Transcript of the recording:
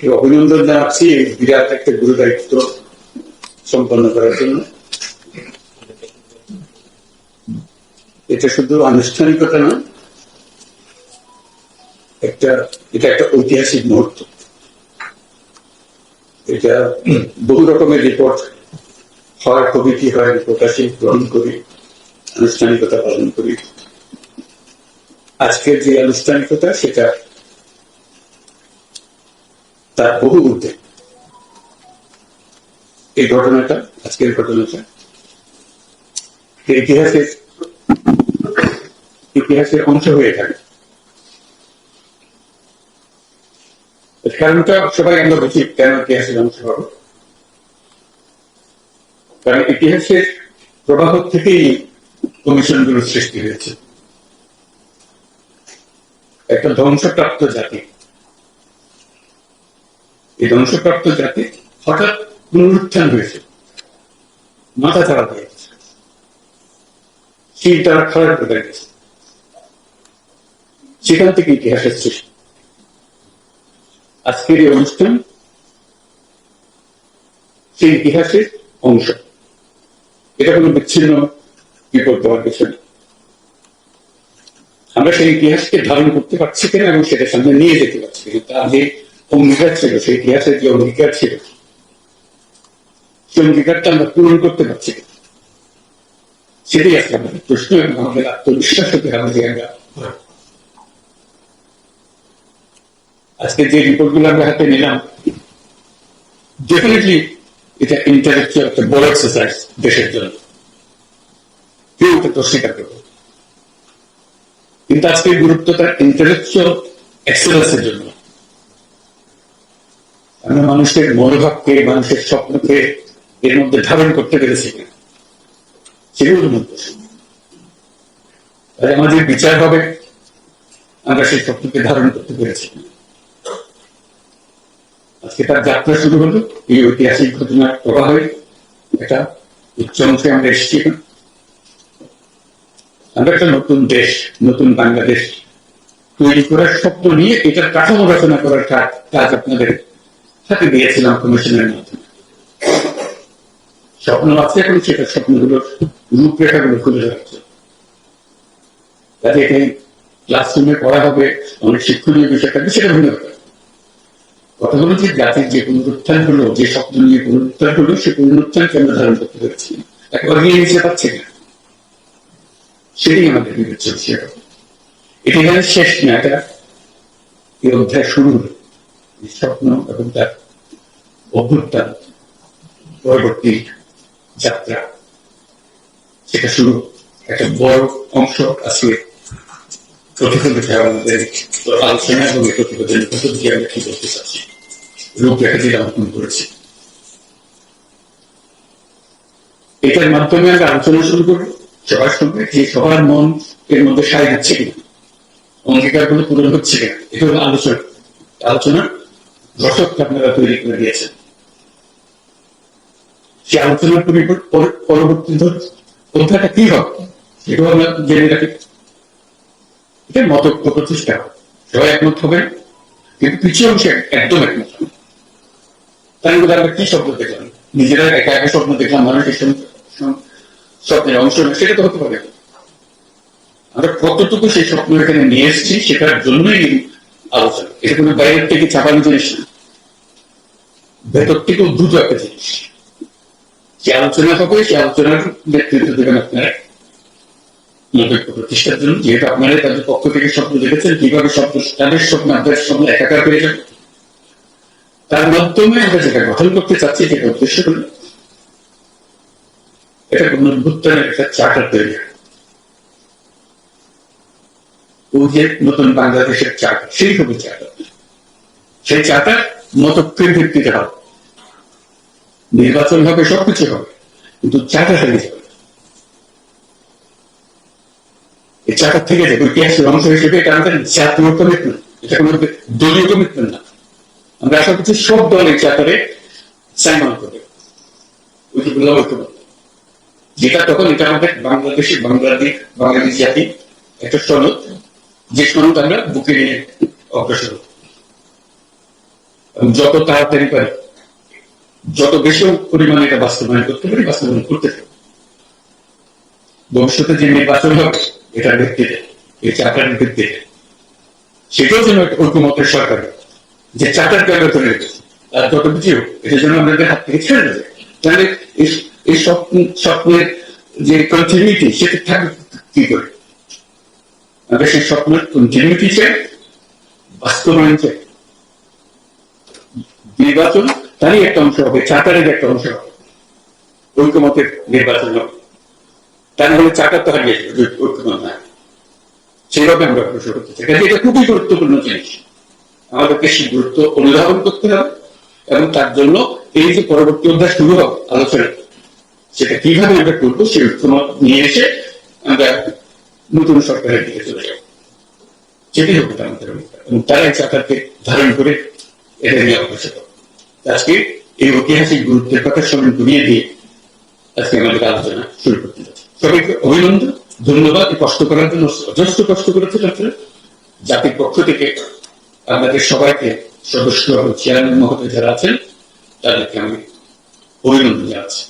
অভিনন্দন জানাচ্ছি বিরাট একটা গুরু দায়িত্ব সম্পন্ন করার জন্য। এটা শুধু আনুষ্ঠানিকতা না একটা, এটা একটা ঐতিহাসিক মুহূর্ত। এটা বহু রকমের রিপোর্ট হয় কমিটি হয় রিপোর্ট আসি গ্রহণ করি, আনুষ্ঠানিকতা পালন করি। আজকের যে আনুষ্ঠানিকতা, সেটা তার বহু ঊর্ধ্বে এই ঘটনাটা, আজকের ঘটনাটা ইতিহাসের ইতিহাসের অংশ হয়ে থাকে। কারণটা সবাই আমরা বুঝি কেন ইতিহাসের অংশ হবে। কারণ ইতিহাসের প্রবাহ থেকেই কমিশনগুলোর সৃষ্টি হয়েছে। একটা ধ্বংসপ্রাপ্ত জাতি। এই ধ্বংসপ্রাপ্ত জাতি হঠাৎ পুনরুত্থান হয়েছে। মাথা চাড়া হয়ে গেছে। শির তারা খারাপ করে গেছে। সেখান থেকে ইতিহাসের সৃষ্টি। আজকের এই অনুষ্ঠান সেই ইতিহাসের অংশ। এটা কোনো বিচ্ছিন্ন বিপদ দেওয়ার কিছু না আমরা সেই ইতিহাসকে ধারণ করতে পারছি কিনা এবং সেটা সামনে নিয়ে যেতে পারছি কিনা তার যে অঙ্গীকার সেই ইতিহাসের যে অঙ্গীকার ছিল। সেই অঙ্গীকারটা আমরা পূরণ করতে পারছি। সেটাই আজকে আমাদের প্রশ্ন এবং আমাদের আত্মবিশ্বাস হতে হবে আমরা আজকে যে রিপোর্টগুলো আমরা হাতে নিলাম ডেফিনেটলি এটা ইন্টালেকচুয়াল একটা বড় এক্সারসাইজ দেশের জন্য। কেউ তো স্বীকার করবে কিন্তু আজকে গুরুত্বটা ইন্টালেকচুয়াল এক্সেলেন্সের জন্য। মানুষের মনোভাবকে, মানুষের স্বপ্নকে এর মধ্যে ধারণ করতে পেরেছি সেগুলোর মধ্যে আমাদের বিচার হবে, আমরা সেই স্বপ্নকে ধারণ করতে পেরেছি আজকে তার যাত্রা শুরু হলো, এই ঐতিহাসিক ঘটনার প্রবাহে একটা উচ্চ অংশে আমরা এসেছি আমরা একটা নতুন দেশ, নতুন বাংলাদেশ তৈরি করার স্বপ্ন নিয়ে এটার কাঠামো রচনা করার কাজ আপনাদের সাথে দিয়েছিলাম কমিশনের মাধ্যমে স্বপ্ন আছে এখন, সেটা স্বপ্নগুলোর রূপরেখাগুলো খুলে রাখছে। কাজে ক্লাসরুমে পড়া হবে, অনেক শিক্ষণীয় বিষয় থাকবে, সেটা ভিন্ন কথা। হলো যে, জাতির যে পুনরুত্থান হলো যে স্বপ্ন নিয়ে পুনরুত্থান হলো সে পুনরুত্থানকে আমরা ধারণ করতে পেরেছি একবার নিয়ে নিতে পারছি না। সেটাই আমাদের বিবেচ্য এটি এখানে শেষ না এটা এই অধ্যায় শুরু হলো। স্বপ্ন এবং তার অভ্যুত্থান, পরবর্তী যাত্রা, সেটা শুরু একটা বড় অংশ আজকে প্রতিফলিত আমাদের আলোচনা এবং ভেতর দিয়ে কি বলতে চাচ্ছি? রূপরেখা দিয়ে অঙ্কন করেছি। এটার মাধ্যমে আমরা আলোচনা শুরু করব, সবার সঙ্গে, যে সবার মন এর মধ্যে সায় হচ্ছে কিনা অঙ্গীকারগুলো পূরণ হচ্ছে কিনা এটা হলো আলোচনা আলোচনা দর্শককে আপনারা তৈরি করে দিয়েছেন। সেই আলোচনার পর- পরবর্তী অধ্যায়টা কি হবে? সেটাও আমরা জেনে রাখি। এটা মত প্রতিষ্ঠা হবে। সবাই একমত হবে? কিন্তু কিছু অংশে একদম একমত হবে। তাই বলে আমরা কি স্বপ্ন দেখলাম? নিজেরা একা একা স্বপ্ন দেখলাম, মানুষের সঙ্গে- স্বপ্নের অংশ না সেটা তো হতে পারে। আমরা কতটুকু সেই স্বপ্ন এখানে নিয়ে এসেছি, সেটার জন্যই আলোচনা এটা কোনো বাইরের থেকে চাপানো জিনিস ভেতর থেকে উদ্ভূত একটা জিনিস। যে আলোচনা হবে সে আলোচনার নেতৃত্ব দেবেন আপনারা। নিরপেক্ষ প্রতিষ্ঠার জন্য, যেহেতু আপনারা তাদের পক্ষ থেকে স্বপ্ন দেখেছেন, কীভাবে স্বপ্ন তাদের স্বপ্ন, আপনাদের স্বপ্ন একাকার হয়ে যাবে। তার মাধ্যমে আমরা যেটা গঠন করতে চাচ্ছি যেটা উদ্দেশ্য হল, এটা কোন অভ্যুত্থানের একটা চার্টার তৈরি হয়। যে নতুন বাংলাদেশের চার্টার সেই হবে চার্টার সেই চার্টার মতক্ষের ভিত্তিতে হবে। নির্বাচন হবে, সবকিছু হবে, কিন্তু চার্টার হারিয়ে যাবে এই চার্টার থেকে যাবে ইতিহাসের অংশ হিসেবে এটা আমাদের জাতীয় কমিটমেন্ট এটা কোনো দলীয় কমিটমেন্ট না। আমরা আশা করছি সব দল এই চার্টারে সাইন করবে। ওই ঐক্যবদ্ধ। যেটা তখন এটা আমাদের বাংলাদেশি, বাংলাদেশ বাঙালি জাতি, একটা সনদ। যে সনদ আমরা বুকে নিয়ে অগ্রসর যত তাড়াতাড়ি পারি যত বেশি পরিমাণে এটা বাস্তবায়ন করতে পারি বাস্তবায়ন করতে পারি। ভবিষ্যতে যে নির্বাচন হবে এটার ভিত্তিতে এই চাকরির ভিত্তিতে সেটাও যেন ঐক্যমতের সরকার যে চাকর জায়গা করে রেখেছে। আর যত হোক, এটা যেন আমাদের হাত থেকে ছেড়ে দেবে তাহলে এই- এই স্বপ্ন স্বপ্নের যে কন্টিনিউটি সেটা থাকবে কি করে? সেই স্বপ্নের কন্টিনিউটি চাই বাস্তবায়ন চাই নির্বাচন তারই একটা অংশ হবে চাকারের একটা অংশ হবে। ঐক্যমতের নির্বাচন হবে। তা না হলে চাকার তো হারিয়ে ঐক্যমত না সেইভাবে আমরা অগ্রসর করতে চাই। কাজে এটা খুবই গুরুত্বপূর্ণ জিনিস। আমাদেরকে সেই গুরুত্ব অনুধাবন করতে হবে এবং তার জন্য এই যে পরবর্তী অধ্যায় শুরু হবে, আলোচনা, সেটা কীভাবে আমরা করব, সেই ঐক্যমত নিয়ে এসে আমরা নতুন সরকারের দিকে চলে যাব সেটাই হবে আমাদের। এবং এই চাকারকে ধারণ করে এটা নিয়ে অগ্রসর আজকে এই ঐতিহাসিক গুরুত্বের কথা স্মরণ করিয়ে দিয়ে আজকে আমাদের আলোচনা শুরু করতে যাচ্ছি। সবাইকে অভিনন্দন, ধন্যবাদ কষ্ট করার জন্য, যথেষ্ট কষ্ট করেছেন আপনারা। জাতির পক্ষ থেকে আপনাদের সবাইকে সদস্য চেয়ারম্যান মহোদয় যারা আছেন, তাদেরকে আমি অভিনন্দন জানাচ্ছি।